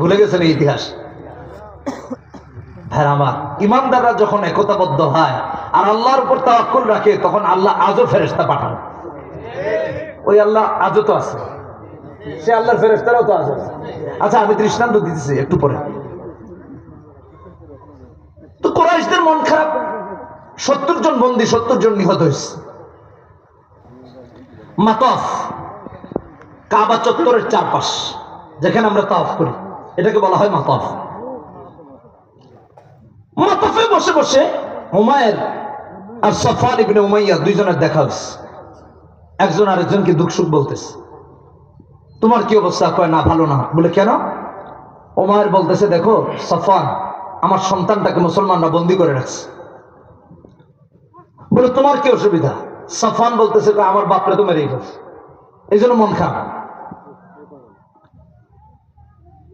ভুলে গেছেন এই ইতিহাস? হ্যাঁ আমার ইমানদাররা যখন একতাবদ্ধ হয় আর আল্লাহর উপর তাওয়াক্কুল রাখে, তখন আল্লাহ আজও ফেরেশতা পাঠান। ওই আল্লাহ আজও তো আছে। সে আল্লাহর ফেরেশতারাও তো আছে। আচ্ছা আমি দৃষ্টান্ত দিতেছি একটু পরে। তো কোরাইশদের মন খারাপ। সত্তর জন বন্দী, সত্তর জন নিহত হয়েছে। মাতফ, কাবা চত্বরের চারপাশ, যেখানে আমরা তাফ করি। এটাকে বলা হয় মাতফ। মাতফে বসে বসে হুমায়ের আর সফান ইবনে উমাইয়া দুইজনের দেখা হয়েছে। একজন আরেকজনকে দুঃখ সুখ বলতেছে। তোমার কি অবস্থা? কয় না ভালো না। বলে কেন? ওমায়ের বলতেছে দেখো সফান আমার সন্তানটাকে মুসলমানরা বন্দি করে রাখছে। বলে তোমার কি অসুবিধা? সফান বলতেছে "কয়, আমার বাপরে তো মেরেই গেছে এই জন্য মন খারাপ।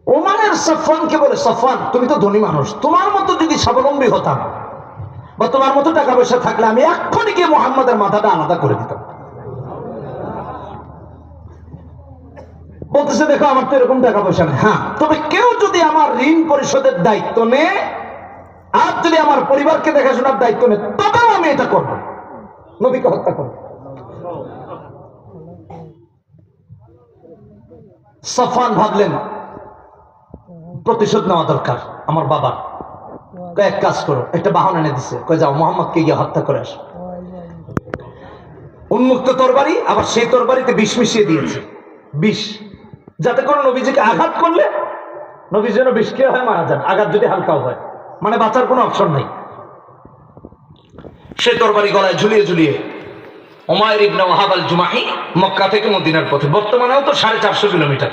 ওমানের সফানকে বলে সফান তুমি তো ধনী মানুষ, তোমার মতো যদি স্বাবলম্বী হতাম বা তোমার মতো টাকা পয়সা থাকলে আমি এক্ষুনি গিয়ে মোহাম্মদের মাথাটা আলাদা করে দিতাম। বলতেছে, দেখো, আমার তো এরকম টাকা পয়সা নেই। হ্যাঁ তবে কেউ যদি আমার ঋণ পরিশোধের দায়িত্ব নেয় আর যদি আমার পরিবারকে দেখাশোনার দায়িত্ব নেয়, তবেও আমি এটা করব। নবীকে হত্যা করব। সফান ভাবলেন প্রতিশোধ নেওয়া দরকার, আমার বাবার। এক কাজ করো, একটা বাহন এনে দিছে। কয়, যাও, মোহাম্মদকে গিয়ে হত্যা করে আসো। উন্মুক্ত তরবারি, আবার সেই তরবারিতে বিষ মিশিয়ে দিয়েছে। বিষ। যাতে করে নবীজিকে আঘাত করলে নবী যেন বিষ খেয়ে হয় মারা যান। আঘাত যদি হালকাও হয় মানে বাঁচার কোনো অপশন নাই। সে তরবারি গলায় ঝুলিয়ে ঝুলিয়ে ওমায়ের ইবনে ওয়াহাব আল জুমাহি মক্কা থেকে মদিনার পথে। বর্তমানেও তো সাড়ে চারশো কিলোমিটার।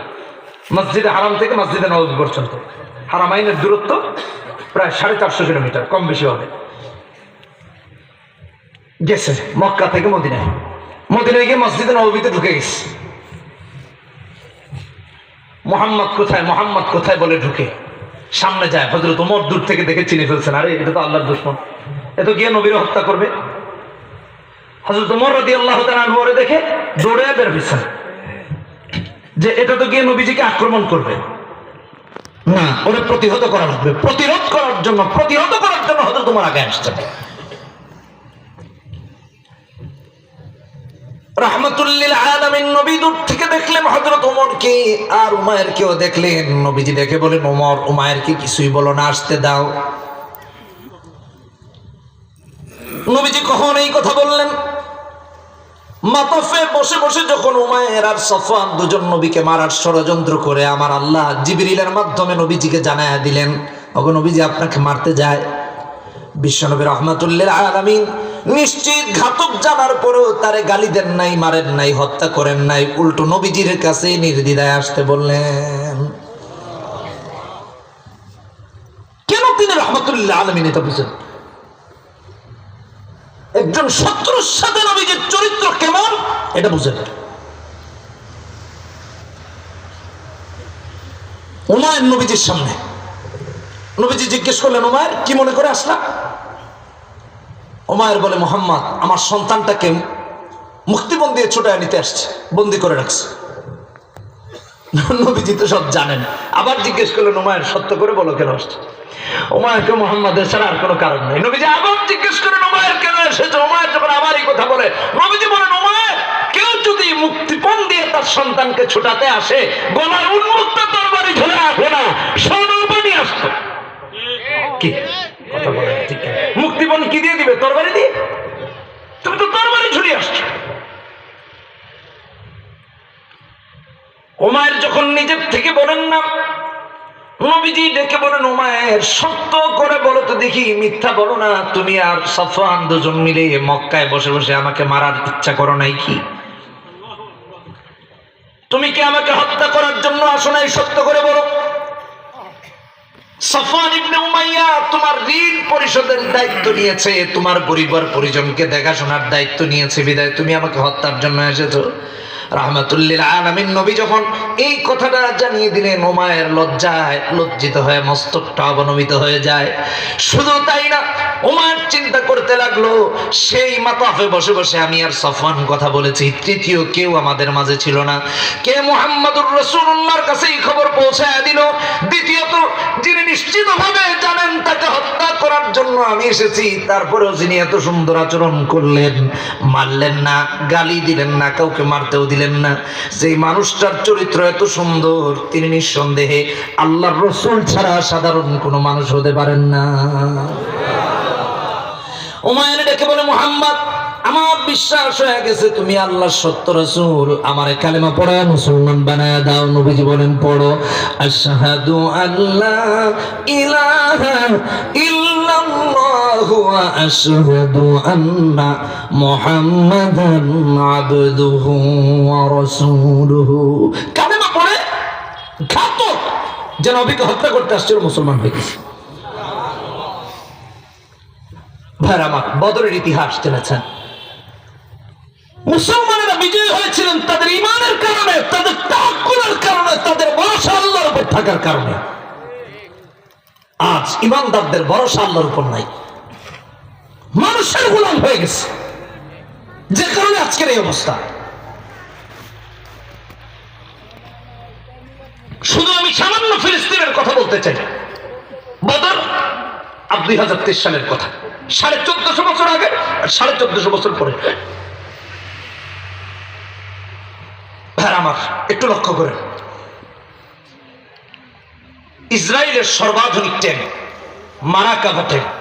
মসজিদে হারাম থেকে মসজিদে নবী পর্যন্ত। হারামাইনের দূরত্ব প্রায় সাড়ে চারশো কিলোমিটার, কম বেশি হবে। গেছে, মক্কা থেকে মদিনায়। মদিনায় গিয়ে মসজিদে নবীতে ঢুকে গেছে। মোহাম্মদ কোথায় মোহাম্মদ কোথায় বলে ঢুকে? সামনে যায় হজরত ওমর দূর থেকে দেখে চিনে ফেলছেন, আরে, এটা তো আল্লাহর দুশ্মন। এ তো গিয়ে নবীর হত্যা করবে। হজরত ওমর রদি আল্লাহ দেখে দৌড়ে বের হয়েছেন। যে এটা তো গিয়ে নবীজিকে আক্রমণ করবে। না। ওরা প্রতিহত করা লাগবে। প্রতিরোধ করার জন্য প্রতিহত করার জন্য হয়তো তোমার আগে আসছে রাহমাতুল্লিল আলামিন নবী দূর থেকে দেখলেন ওমরকে আর উমায়ের কেও দেখলেন। নবীজি দেখে বলেন ওমর উমায়ের কি কিছুই বলো না আসতে দাও। নবীজি কখন এই কথা বললেন? মাতফে বসে বসে যখন উমায়ের আর সফান দুজন নবীকে মারার ষড়যন্ত্র করে আমার আল্লাহ জিবরিলের মাধ্যমে নবীজিকে জানায়া দিলেন, ওগো নবীজি, আপনাকে মারতে যায়? বিশ্বনবী রহমাতুল্লিল আলামিন নিশ্চিত ঘাতক জানার পরেও তারে গালি দেন নাই, মারেন নাই, হত্যা করেন নাই। উল্টো নবীজির কাছে নির্দ্বিধায় আসতে বললেন, কেন তিনি রহমতুল্লাহ আলমিন এটা বুঝেন? একজন শত্রুর সাথে এটা বুঝেন। উমায়ের নবীজির সামনে। নবীজি জিজ্ঞেস করলেন, উমায়ের, কি মনে করে আসলাম ওমায়ের বলে, মোহাম্মদ, আমার সন্তানটাকে মুক্তিবন দিয়ে ছোটায় নিতে আসছে, বন্দি করে রাখছে। নবীজি তো সব জানেন। আবার জিজ্ঞেস করলেন ওমায়ের সত্য করে বলো কেন আসছে? ওমায়কে মোহাম্মদের ছাড়া আর কোনো কারণ নেই। নবীজি আবার জিজ্ঞেস করেন ওমায়ের কেন এসেছে? ওমায়ের যখন আবার এই কথা বলে, নবীজি বলেন ওমায়ের কেউ যদি মুক্তিপণ দিয়ে তার সন্তানকে ছোটাতে আসে, গলার উন্মুক্ত তরবারি ঝুলে আসে না সৌরবানি আসতো কি? কথা বলে ঠিক। মুক্তিপণ কি দিয়ে দিবে? তরবারি দিয়ে? তুমি তো তরবারি ঝুলিয়ে আসছো। ওমায়ের যখন নিজের থেকে বলেন না, নবীজি ডেকে বলেন, ওমায়ের সত্য করে বলো তো দেখি, মিথ্যা বলো না। তুমি আর সফান দুজন মিলে মক্কায় বসে বসে আমাকে মারার ইচ্ছা করো নাই কি? তুমি কি আমাকে হত্যা করার জন্য আসো নাই সত্য করে বলো? পরিজনকে দেখাশোনার দায়িত্ব নিয়েছে, বিদায়। তুমি আমাকে হত্যার জন্য নবী যখন এই কথাটা জানিয়ে লজ্জায় লজ্জিত হয়ে মস্তকটা অবনমিত হয়ে যায়। শুধু তাই না ওমায়ের চিন্তা করতে লাগল, সেই মাতাফে বসে বসে আমি আর সফান কথা বলেছি। তৃতীয় কেউ আমাদের মাঝে ছিল না। কে মোহাম্মদুর রসুল্লাহর কাছে এই খবর পৌঁছায় দিল? দ্বিতীয় পরিকল্পিত ভাবে জানেন তাকে হত্যা করার জন্য আমি এসেছি, তারপরেও যিনি এত সুন্দর আচরণ করলেন, মারলেন না, গালি দিলেন না, কাউকে মারতেও দিলেন না। যেই মানুষটার চরিত্র এত সুন্দর, তিনি নিঃসন্দেহে আল্লাহর রসুল ছাড়া সাধারণ কোনো মানুষ হতে পারেন না। ওমায়নে ডেকে বলে, মোহাম্মদ, আমার বিশ্বাস হয়ে গেছে তুমি আল্লাহ সত্য রসুল। আমার কালেমা পড়ে মুসলমান বানায় দাও। নবীজি বলেন, পড়ো। আশহাদু আল্লাহ ইলাহা ইল্লাল্লাহু ওয়া আশহাদু আন্না মুহাম্মাদান আবদুহু ওয়া রাসূলুহু। কালেমা পড়ে, ঘাতক, যে নবীকে হত্যা করতে আসছিল, মুসলমান হয়ে গেছে। ভাইরা আমার বদরের ইতিহাস জেনেছেন। মুসলমানেরা বিজয়ী হয়েছিলেন তাদের ইমানের কারণে, তাদের তাকুলের কারণে, তাদের ভরসা আল্লাহর উপর থাকার কারণে। আজ ইমানদারদের ভরসা আল্লাহর উপর নাই। মানুষের গোলাম হয়ে গেছে। যে কারণে আজকের এই অবস্থা। শুধু আমি সামান্য ফিলিস্তিনের কথা বলতে চাই বদর আর দুই হাজার তেইশ সালের কথা। সাড়ে চোদ্দশো বছর আগে আর সাড়ে চোদ্দশো বছর পরে। ভাই আমার, একটু লক্ষ্য করে ইসরায়েলের সর্বাধুনিক ট্যাঙ্ক মারাকাভা ট্যাঙ্ক